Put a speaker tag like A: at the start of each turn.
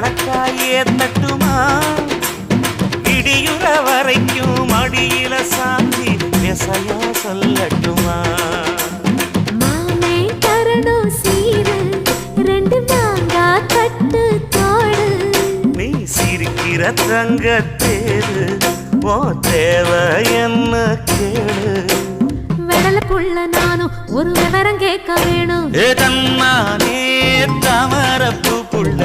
A: வழக்காயே தட்டுமா? இடியுற வரைக்கும் அடியில சாந்தி விசையா சொல்லட்டுமா? சிரிக்கிற தங்கத்தேரு ஓ தேவை என்ன கேடு?
B: விடல புள்ள நானும் ஒரு விவரம் கேட்க வேணும்.
A: ஏதம்மானே தாமரப்பு புள்ள